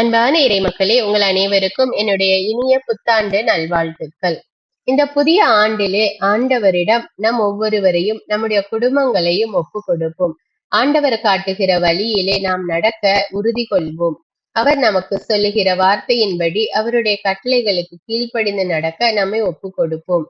அன்பான இறைமக்களே உங்கள் அனைவருக்கும் என்னுடைய இனிய புத்தாண்டு நல்வாழ்த்துக்கள். இந்த புதிய ஆண்டிலே ஆண்டவரிடம் நம் ஒவ்வொருவரையும் நம்முடைய குடும்பங்களையும் ஒப்பு கொடுப்போம். ஆண்டவர் காட்டுகிற வழியிலே நாம் நடக்க உறுதி கொள்வோம். அவர் நமக்கு சொல்லுகிற வார்த்தையின்படி அவருடைய கட்டளைகளுக்கு கீழ்ப்படிந்து நடக்க நம்மை ஒப்பு கொடுப்போம்.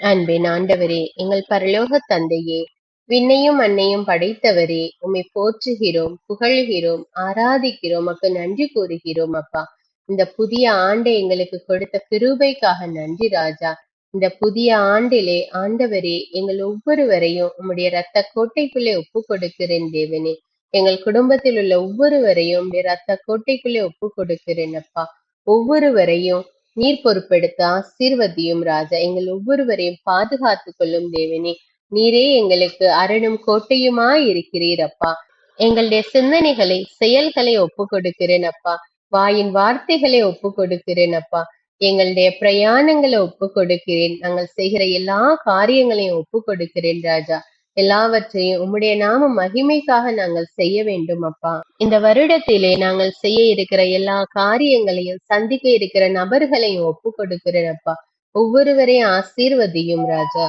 அன்பின் ஆண்டவரே எங்கள் பரலோக தந்தையே விண்ணையும் மண்ணையும் படைத்தவரே உம்மை போற்றுகிறோம் புகழ்கிறோம் ஆராதிக்கிறோம் அப்ப நன்றி கூறுகிறோம் அப்பா. இந்த புதிய ஆண்டை எங்களுக்கு கொடுத்த கிருபைக்காக நன்றி ராஜா. இந்த புதிய ஆண்டிலே ஆண்டவரே எங்கள் ஒவ்வொருவரையும் உம்முடைய ரத்த கோட்டைக்குள்ளே ஒப்பு கொடுக்கிறேன் தேவனே. எங்கள் குடும்பத்தில் உள்ள ஒவ்வொருவரையும் ரத்த கோட்டைக்குள்ளே ஒப்பு கொடுக்கிறேன் அப்பா. ஒவ்வொருவரையும் நீர் பொறுப்பெடுத்த ஆசீர்வதியும் ராஜா. எங்கள் ஒவ்வொருவரையும் பாதுகாத்து கொள்ளும் தேவனே. நீரே எங்களுக்கு அரணும் கோட்டையுமாய் இருக்கிறீர் அப்பா எங்களுடைய சிந்தனைகளை செயல்களை ஒப்பு கொடுக்கிறேன் அப்பா வாயின் வார்த்தைகளை ஒப்பு கொடுக்கிறேன் அப்பா எங்களுடைய பிரயாணங்களை ஒப்பு கொடுக்கிறேன் நாங்கள் செய்கிற எல்லா காரியங்களையும் ஒப்பு கொடுக்கிறேன் ராஜா. எல்லாவற்றையும் உம்முடைய நாம மகிமைக்காக நாங்கள் செய்ய வேண்டும் அப்பா இந்த வருடத்திலே நாங்கள் செய்ய இருக்கிற எல்லா காரியங்களையும் சந்திக்க இருக்கிற நபர்களையும் ஒப்பு கொடுக்கிறேன் அப்பா ஒவ்வொருவரையும் ஆசீர்வதியும் ராஜா.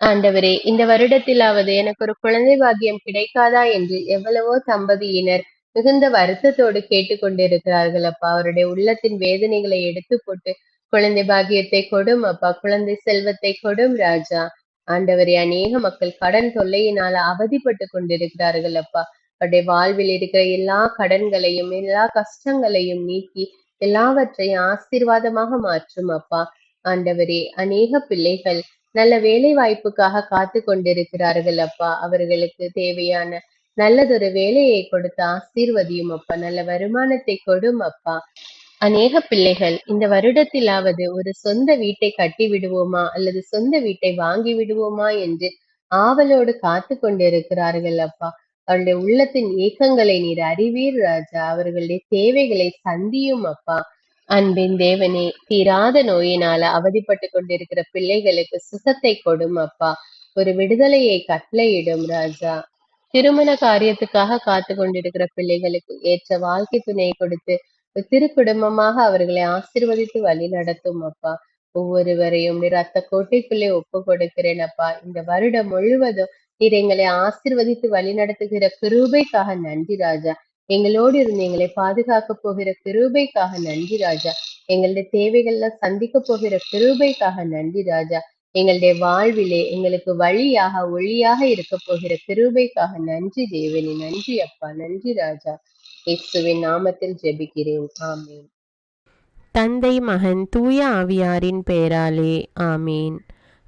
ஆண்டவரே இந்த வருடத்திலாவது எனக்கு ஒரு குழந்தை பாக்கியம் கிடைக்காதா என்று எவ்வளவோ தம்பதியினர் மிகுந்த வருத்தத்தோடு கேட்டுக்கொண்டிருக்கிறார்கள் அப்பா. அவருடைய உள்ளத்தின் வேதனைகளை எடுத்து போட்டு குழந்தை பாக்கியத்தை கொடும் அப்பா குழந்தை செல்வத்தை கொடும் ராஜா. ஆண்டவரே அநேக மக்கள் கடன் தொல்லையினால அவதிப்பட்டு கொண்டிருக்கிறார்கள் அப்பா. அவருடைய வாழ்வில் இருக்கிற எல்லா கடன்களையும் எல்லா கஷ்டங்களையும் நீக்கி எல்லாவற்றையும் ஆசீர்வாதமாக மாற்றும் அப்பா. ஆண்டவரே அநேக பிள்ளைகள் நல்ல வேலை வாய்ப்புக்காக காத்து கொண்டிருக்கிறார்கள் அப்பா. அவர்களுக்கு தேவையான நல்லதொரு வேலையை கொடுத்து ஆசீர்வதியும் அப்பா. நல்ல வருமானத்தை கொடும் அப்பா. அநேக பிள்ளைகள் இந்த வருடத்திலாவது ஒரு சொந்த வீட்டை கட்டி விடுவோமா அல்லது சொந்த வீட்டை வாங்கி விடுவோமா என்று ஆவலோடு காத்து கொண்டிருக்கிறார்கள் அப்பா. அவருடைய உள்ளத்தின் ஏக்கங்களை நீர் அறிவீர் ராஜா. அவர்களுடைய தேவைகளை சந்தியும் அப்பா. அன்பின் தேவனே தீராத நோயினால அவதிப்பட்டு கொண்டிருக்கிற பிள்ளைகளுக்கு சுகத்தை கொடும் அப்பா. ஒரு விடுதலையை கட்டளையிடும் ராஜா. திருமண காரியத்துக்காக காத்து கொண்டிருக்கிற பிள்ளைகளுக்கு ஏற்ற வாழ்க்கை துணையை கொடுத்து திரு குடும்பமாக அவர்களை ஆசிர்வதித்து வழி நடத்தும் அப்பா. ஒவ்வொருவரையும் நீர் ரத்த கோட்டைக்குள்ளே ஒப்பு கொடுக்கிறேன் அப்பா. இந்த வருடம் முழுவதும் நீர் எங்களை ஆசிர்வதித்து வழி நடத்துகிற கிருபைக்காக நன்றி ராஜா. எங்களோடு இருந்து எங்களை பாதுகாக்க போகிற கிருபைக்காக நன்றி ராஜா. எங்களுடைய தேவைகள்ல சந்திக்க போகிற கிருபைக்காக நன்றி ராஜா. எங்களுடைய வாழ்விலே எங்களுக்கு வழியாக ஒளியாக இருக்க போகிற கிருபைக்காக நன்றி தேவனி. நன்றி அப்பா. நன்றி ராஜா. இயேசுவின் நாமத்தில் ஜெபிக்கிறேன். ஆமீன். தந்தை மகன் தூய ஆவியாரின் பெயராலே. ஆமீன்.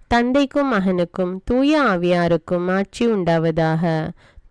தந்தைக்கும் மகனுக்கும் தூய ஆவியாருக்கும் ஆட்சி உண்டாவதாக.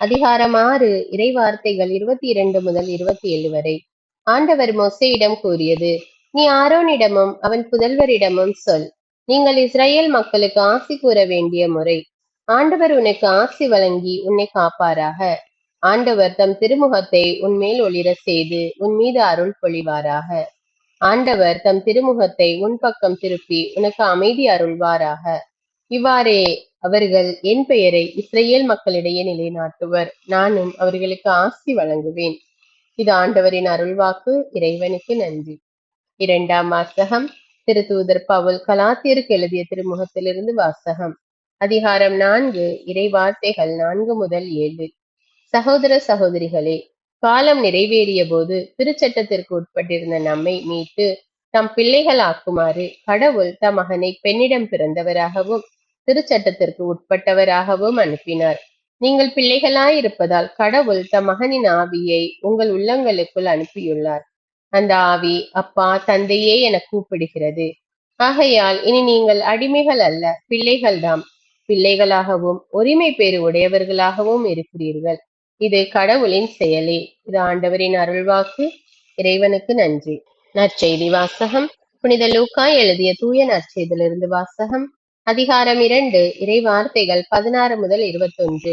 அதிகாரம் ஆறு இறைவார்த்தைகள் இருபத்தி இரண்டு முதல் இருபத்தி ஏழு வரை. ஆண்டவர் மொசையிடம் கூறியது நீ ஆரோனிடமும் அவன் புதல்வரிடமும் சொல். நீங்கள் இஸ்ரேல் மக்களுக்கு ஆசி கூற வேண்டிய முறை. ஆண்டவர் உனக்கு ஆசி வழங்கி உன்னை காப்பாராக. ஆண்டவர் தம் திருமுகத்தை உன்மேல் ஒளிர செய்து உன் மீது அருள் பொழிவாராக. ஆண்டவர் தம் திருமுகத்தை உன் பக்கம் திருப்பி உனக்கு அமைதி அருள்வாராக. இவ்வாறே அவர்கள் என் பெயரை இஸ்ரேல் மக்களிடையே நிலைநாட்டுவர். நானும் அவர்களுக்கு ஆசி வழங்குவேன். இது ஆண்டவரின் அருள்வாக்கு. இறைவனுக்கு நன்றி. இரண்டாம் வாசகம். திருத்தூதர் பவுல் கலாத்தியருக்கு எழுதிய திருமுகத்திலிருந்து வாசகம். அதிகாரம் நான்கு. இறை வார்த்தைகள் நான்கு முதல் ஏழு. சகோதர சகோதரிகளே காலம் நிறைவேறிய போது திருச்சட்டத்திற்கு உட்பட்டிருந்த நம்மை மீட்டு தம் பிள்ளைகளாக்குமாறு கடவுள் தம் மகனை பெண்ணிடம் பிறந்தவராகவும் திருச்சட்டத்திற்கு உட்பட்டவராகவும் அனுப்பினார். நீங்கள் பிள்ளைகளாய் இருப்பதால் கடவுள் தம் மகனின் ஆவியை உங்கள் உள்ளங்களுக்குள் அனுப்பியுள்ளார். அந்த ஆவி அப்பா தந்தையே என கூப்பிடுகிறது. ஆகையால் இனி நீங்கள் அடிமைகள் அல்ல பிள்ளைகள்தாம். பிள்ளைகளாகவும் உரிமை பேறு உடையவர்களாகவும் இருக்கிறீர்கள். இது கடவுளின் செயலே. இது ஆண்டவரின் அருள்வாக்கு. இறைவனுக்கு நன்றி. நற்செய்தி வாசகம். புனித லூக்கா எழுதிய தூய நற்செய்தியிலிருந்து வாசகம். அதிகாரம் இரண்டு இறை வார்த்தைகள் பதினாறு முதல் இருபத்தொன்று.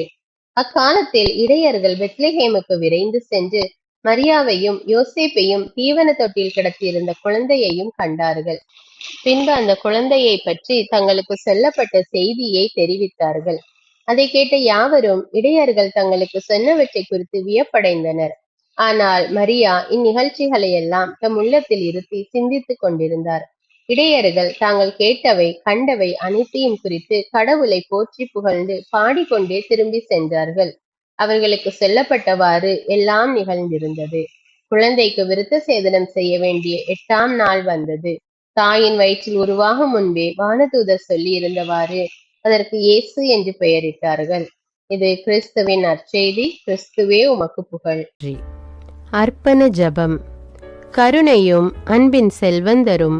அக்காலத்தில் இடையர்கள் பெத்லஹேமுக்கு விரைந்து சென்று மரியாவையும் யோசேப்பையும் தீவன தொட்டில் கிடத்தியிருந்த குழந்தையையும் கண்டார்கள். பின்பு அந்த குழந்தையை பற்றி தங்களுக்கு சொல்லப்பட்ட செய்தியை தெரிவித்தார்கள். அதை கேட்ட யாவரும் இடையர்கள் தங்களுக்கு சொன்னவற்றை குறித்து வியப்படைந்தனர். ஆனால் மரியா இந்நிகழ்ச்சிகளை எல்லாம் தம் உள்ளத்தில் இருத்தி சிந்தித்துக் கொண்டிருந்தார். இடையர்கள் தாங்கள் கேட்டவை கண்டவை அனைத்தையும் குறித்து கடவுளை போற்றி புகழ்ந்து பாடிக்கொண்டே திரும்பி சென்றார்கள். அவர்களுக்கு சொல்லப்பட்டவாறு எல்லாம் நிகழ்ந்திருந்தது. குழந்தைக்கு விருத்த சேதனம் செய்ய வேண்டிய எட்டாம் நாள் வந்தது. தாயின் வயிற்றில் உருவாகும் முன்பே வானதூதர் சொல்லி இருந்தவாறு அதற்கு இயேசு என்று பெயரிட்டார்கள். இது கிறிஸ்துவின் நற்செய்தி கிறிஸ்துவே உமக்கு புகழ். அர்ப்பண ஜபம். கருணையும் அன்பின் செல்வந்தரும்